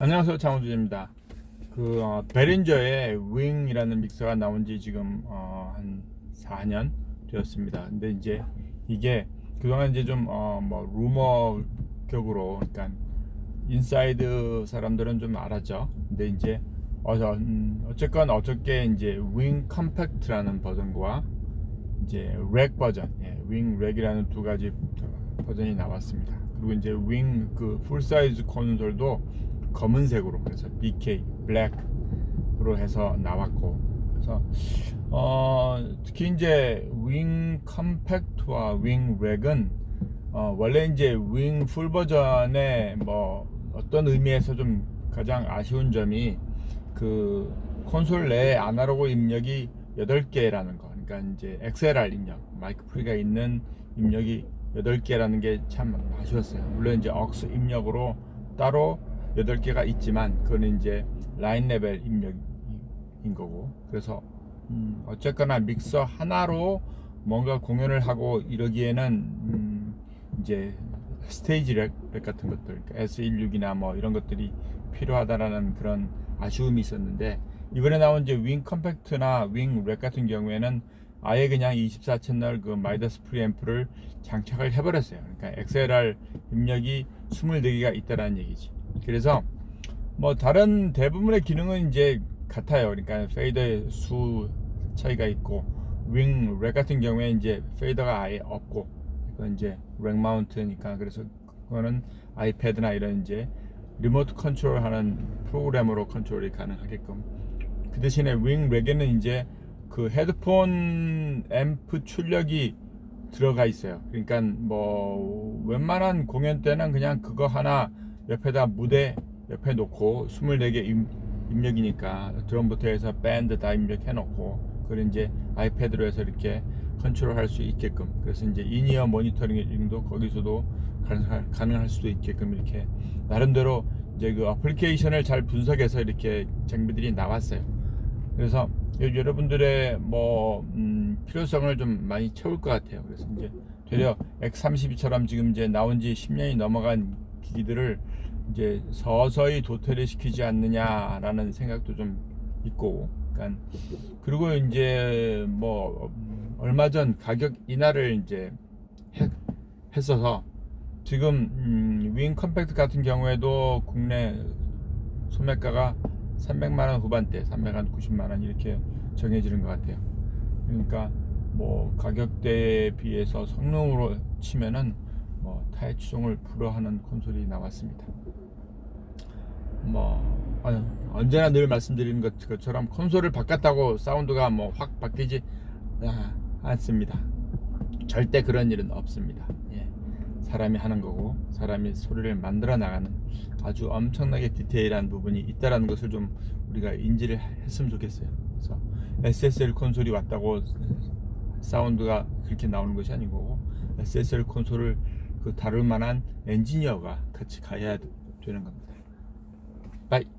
안녕하세요 장호준입니다. 그 어, 베린저의 윙이라는 믹서가 나온 지 지금 어, 한 4년 되었습니다. 근데 이제 이게 그동안 이제 좀 어, 뭐 루머 격으로 그러니까 인사이드 사람들은 좀 알았죠. 근데 이제 어, 음, 어쨌건 어저께 이제 윙 컴팩트라는 버전과 이제 렉 버전, 예, 윙 렉이라는 두 가지 버전이 나왔습니다. 그리고 이제 윙 그 풀사이즈 콘솔도 검은색으로 그래서 BK 블랙으로 해서 나왔고 그래서 어 특히 이제 윙 컴팩트와 윙 렉은 어 원래 이제 윙 풀 버전의 뭐 어떤 의미에서 좀 가장 아쉬운 점이 그 콘솔 내에 아날로그 입력이 8개라는 거. 그러니까 이제 XLR 입력, 마이크 프리가 있는 입력이 8개라는 게 참 아쉬웠어요. 물론 이제 억스 입력으로 따로 8개가 있지만 그거는 이제 라인 레벨 입력인 거고. 그래서 음 어쨌거나 믹서 하나로 뭔가 공연을 하고 이러기에는 음 이제 스테이지 렉 같은 것들, 그러니까 S16이나 뭐 이런 것들이 필요하다라는 그런 아쉬움이 있었는데 이번에 나온 이제 윙 컴팩트나 윙 렉 같은 경우에는 아예 그냥 24 채널 그 마이더스 프리앰프를 장착을 해버렸어요. 그러니까 XLR 입력이 24개가 있다라는 얘기지. 그래서 뭐 다른 대부분의 기능은 이제 같아요. 그러니까 페이더의 수 차이가 있고 윙 렉 같은 경우에 이제 페이더가 아예 없고 그건 이제 렉 마운트니까 그래서 그거는 아이패드나 이런 이제 리모트 컨트롤하는 프로그램으로 컨트롤이 가능하게끔 그 대신에 윙 렉에는 이제 그 헤드폰 앰프 출력이 들어가 있어요. 그러니까 뭐 웬만한 공연 때는 그냥 그거 하나 옆에다 무대 옆에 놓고 24개 입, 입력이니까 드럼부터 해서 밴드 다 입력해 놓고 그걸 이제 아이패드로 해서 이렇게 컨트롤 할 수 있게끔 그래서 이제 인이어 모니터링도 거기서도 가능할, 가능할 수도 있게끔 이렇게 나름대로 이제 그 어플리케이션을 잘 분석해서 이렇게 장비들이 나왔어요. 그래서 여러분들의 뭐 음, 필요성을 좀 많이 채울 것 같아요. 그래서 이제 되려 X32처럼 지금 이제 나온 지 10년이 넘어간 기기들을 이제 서서히 도태를 시키지 않느냐라는 생각도 좀 있고, 그러니까 그리고 이제 뭐 얼마 전 가격 인하를 이제 했, 했어서 지금 음, 윙 컴팩트 같은 경우에도 국내 소매가가 300만 원 후반대, 390만 원 이렇게 정해지는 것 같아요. 그러니까 뭐 가격대에 비해서 성능으로 치면은 뭐 타의 추종을 불허하는 콘솔이 나왔습니다. 뭐 아니, 언제나 늘 말씀드리는 것- 것처럼 콘솔을 바꿨다고 사운드가 뭐 확 바뀌지 아, 않습니다. 절대 그런 일은 없습니다. 예. 사람이 하는 거고 사람이 소리를 만들어 나가는 아주 엄청나게 디테일한 부분이 있다라는 것을 좀 우리가 인지를 했으면 좋겠어요. 그래서 SSL 콘솔이 왔다고 사운드가 그렇게 나오는 것이 아니고 SSL 콘솔을 그 다룰 만한 엔지니어가 같이 가야 되는 겁니다. 바이.